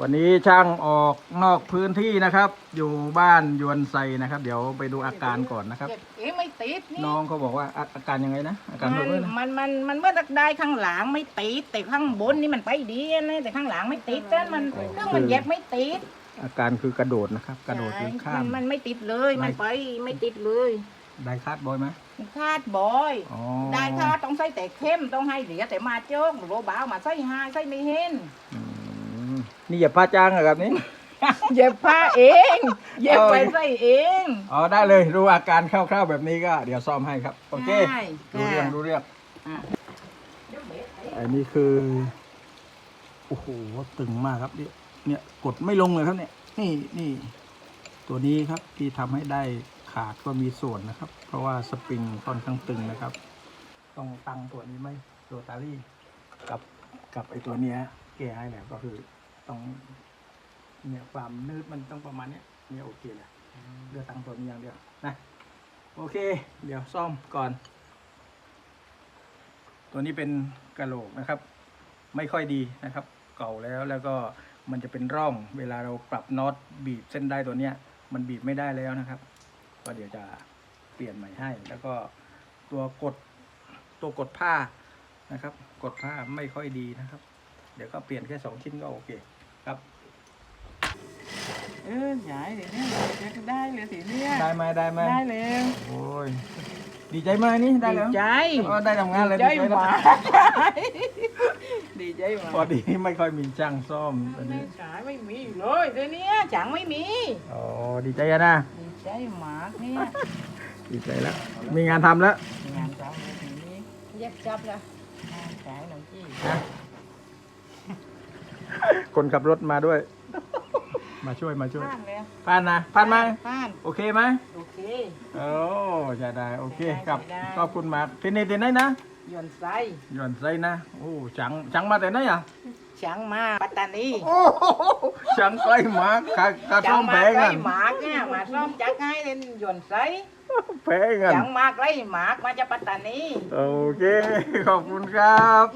วันนี้ช่างออกนอกพื้นที่นะครับ อยู่บ้านยวนไซนะครับ เดี๋ยวไปดูอาการก่อนนะครับ เอ๊ะไม่ติดนี่น้องเขาบอกว่าอาอาการยังไงนะ อาการมัเป็นนไงนะมันมันมันเมื่อตักได้ข้างหลังไม่ติดแต่ข้างบนนี่มันไปดีนะแต่ข้างหลังไม่ติดแต่มันเครื่องมันเย็บไม่ติดอาการคือกระโดดนะครับ กระโดดหรือข้าม นมันไม่ติดเลยไม่มันไปไม่ติดเลยได้คาดบอยไหมคาดบ่อย อ๋อได้ค่ะต้องใส่แต่เข้มต้องให้เหลียแต่มาโจ๊กโรบ้าวมาใส่หาใส่ไม่เห็น อืม นี่อย่าพลาดจ้างอะครับนี่ เย็บผ้าเอง เย็บไปใส่เองอ๋อได้เลยรู้อาการคร่าวๆแบบนี้ก็ เดี๋ยวซ่อมให้ครับ โอเคได้รู้เรื่องค่ะรู้เรื่องอะอันนี้คือ โอ้โหตึงมากครับเนี่ยเนี่ยกดไม่ลงเลยครับเนี่ย นี่นี่ตัวนี้ครับที่ทำให้ได้ขาดก็มีส่วนนะครับ เพราะว่าสปริงค่อนข้างตึงนะครับ ต้องตั้งตัวนี้ไหมตัวตารี่กับกับไอตัวเนี้ยแก้ให้เนี่ยก็คือ ต้องเนี่ยความนืดมันต้องประมาณเนี้ยเนี่ยโอเคเลยเลือกตั้งตัวนี้อย่างเดียวนะโอเค เดี๋ยวซ่อมก่อน ตัวนี้เป็นกระโหลกนะครับ ไม่ค่อยดีนะครับ เก่าแล้วแล้วก็มันจะเป็นร่อง เวลาเราปรับน็อตบีบเส้นได้ตัวเนี้ย มันบีบไม่ได้แล้วนะครับ ก็เดี๋ยวจะเปลี่ยนใหม่ให้ แล้วก็ตัวกดตัวกดผ้านะครับ กดผ้าไม่ค่อยดีนะครับ เดี๋ยวก็เปลี่ยนแค่สองชิ้นก็โอเค ครับ เออหยายเดี๋ยวนี้จะได้เลยสิเนี่ยได้ไหมได้ไหมได้เลยโอ้ยดีใจไหมากนี่ได้แล้วดีใจอ๋อได้ทำงานเลยดีใจดีใจหแล้วมาดีใจหมาพอดีไม่ค่อยมีช่างซ่อมตัวไม่นี้ขายไม่มีเลยเดี๋ยวนี้จังไม่มีอ๋อดีใจอะนะดีใจหมากเนี่ยดีใจแล้วมีงานทำแล้วงานจังเลยทีนี้เย็บจับละงานขายหนังจี้นะ คนขับรถมาด้วย มาช่วยมาช่วยผ่านเลยผ่านนะผ่านไหมผ่านโอเคไหมโอเค โอ้ใช่ได้โอเคได้ครับได้ ขอบคุณมากที่นี่ที่ไหนนะยวนไส้หย่อนไซนะโอ้จังจังมาแต่ไหนอะช้างมาปัตตานีโอ้โหจังใกล้หมากขาขาจัซ่องมแพมางใกล้กันหมากเนี่ยมาซ่อมจักให้เล่นยวนไส้แพงกันจังมาใกล้หมากมาจากปัตตานี โอเคขอบคุณครับ